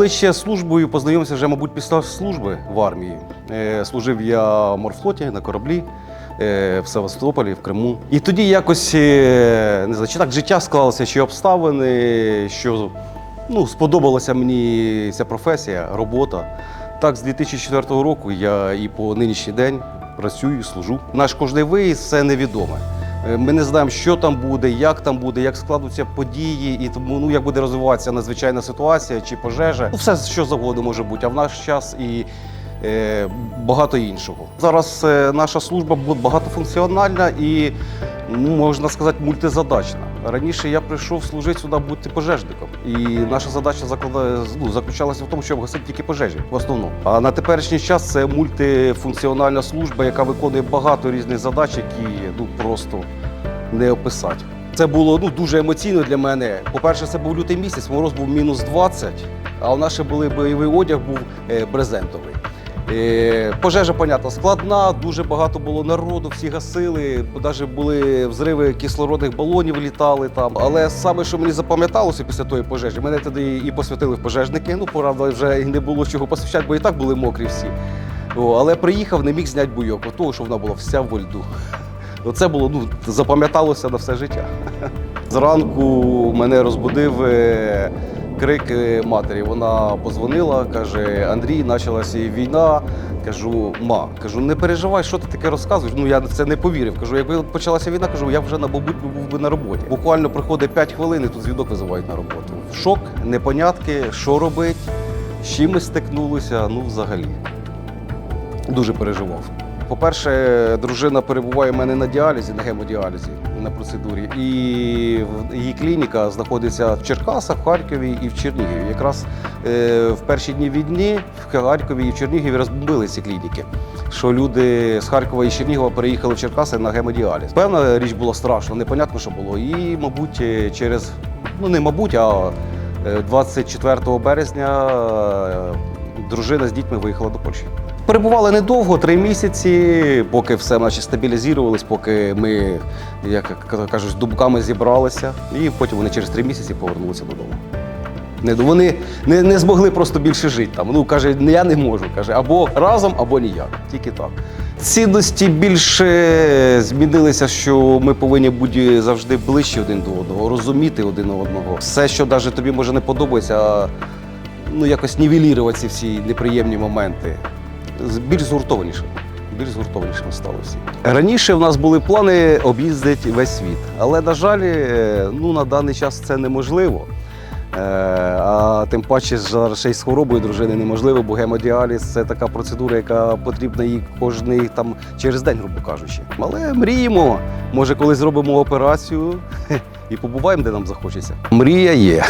Ближче з службою познайомився вже, мабуть, після служби в армії. Е, Служив я в морфлоті на кораблі е, в Севастополі, в Криму. І тоді якось е, не знаю, чи так життя склалося, чи обставини, що ну, сподобалася мені ця професія, робота. Так, з 2004 року я і по нинішній день працюю, служу. Наш кожний виїзд це невідоме. Е, Ми не знаємо, що там буде, як там буде, як складуться події, і тому ну як буде розвиватися надзвичайна ситуація чи пожежа. Ну, все що завгодно може бути. А в наш час і е, багато іншого. Зараз е, наша служба багатофункціональна і ну, можна сказати мультизадачна. Раніше я прийшов служити сюди бути пожежником, і наша задача заклада, ну, заключалася в тому, щоб гасити тільки пожежі в основному. А на теперішній час це мультифункціональна служба, яка виконує багато різних задач, які ну просто не описати. Це було ну дуже емоційно для мене. По-перше, це був лютий місяць, мороз був мінус 20, а у нас ще були бойовий одяг був е, брезентовий. Пожежа, понятно, складна, дуже багато було народу, всі гасили, навіть були взриви кислородних балонів літали там. Але саме, що мені запам'яталося після тої пожежі, мене тоді і посвятили в пожежники. Ну, правда, вже і не було чого посвящати, бо і так були мокрі всі. О, але приїхав, не міг зняти буйок, от того, що вона була вся в льду. Оце було ну, запам'яталося на все життя. Зранку мене розбудив е, крик матері. Вона позвонила, каже: Андрій, почалася війна. Кажу, ма, кажу, не переживай, що ти таке розказуєш. Ну я в це не повірив. Кажу, якби почалася війна, кажу, я вже на мабуть був би на роботі. Буквально проходить 5 хвилин, і тут звідок визивають на роботу. Шок, непонятки, що робити, з чим ми стикнулися. Ну, взагалі, дуже переживав. По-перше, дружина перебуває в мене на діалізі, на гемодіалізі на процедурі. І її клініка знаходиться в Черкасах, в Харкові і в Чернігові. Якраз е, в перші дні війни в Харкові і в Чернігові розбомбили ці клініки. Що люди з Харкова і Чернігова переїхали в Черкаси на гемодіаліз. Певна річ була страшна, непонятно, що було. І, мабуть, е, через ну не мабуть, а е, 24 березня е, дружина з дітьми виїхала до Польщі. Перебували недовго, три місяці, поки все наче стабілізувалось, поки ми, як кажуть, з дубками зібралися, і потім вони через три місяці повернулися додому. Вони не, не змогли просто більше жити там. Ну, каже, я не можу. Каже, або разом, або ніяк. Тільки так. Цінності більше змінилися, що ми повинні бути завжди ближче один до одного, розуміти один одного. Все, що навіть тобі може не подобається, ну якось нівелірувати ці всі неприємні моменти. Більш згуртованіше. Більш згуртованішими стали всі. Раніше в нас були плани об'їздити весь світ, але, на жаль, е, ну, на даний час це неможливо. Е, А тим паче ще й з хворобою дружини неможливо, бо гемодіаліз це така процедура, яка потрібна їй кожний там через день, грубо кажучи. Але мріємо. Може, коли зробимо операцію і побуваємо, де нам захочеться. Мрія є.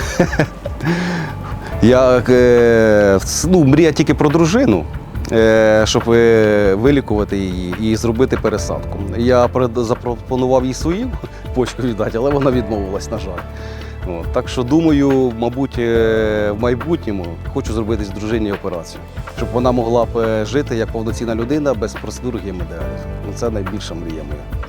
Я, е, ну, мрія тільки про дружину. Е, Щоб е, вилікувати її і зробити пересадку. Я запропонував їй свою почку віддати, але вона відмовилась, на жаль. От, так що думаю, мабуть, е, в майбутньому хочу зробити з дружині операцію, щоб вона могла б жити як повноцінна людина без процедур гемодіалізу. Ну, Це найбільша мрія моя.